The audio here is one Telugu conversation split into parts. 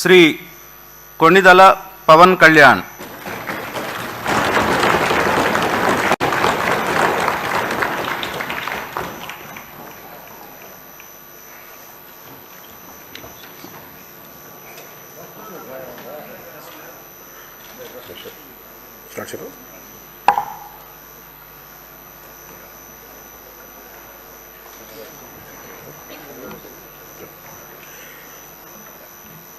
శ్రీ కొణిదల పవన్ కళ్యాణ్.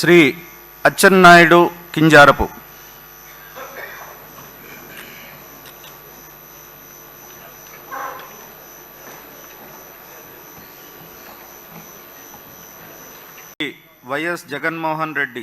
శ్రీ అచ్చెన్నాయుడు కింజారపు. వైఎస్ జగన్మోహన్ రెడ్డి.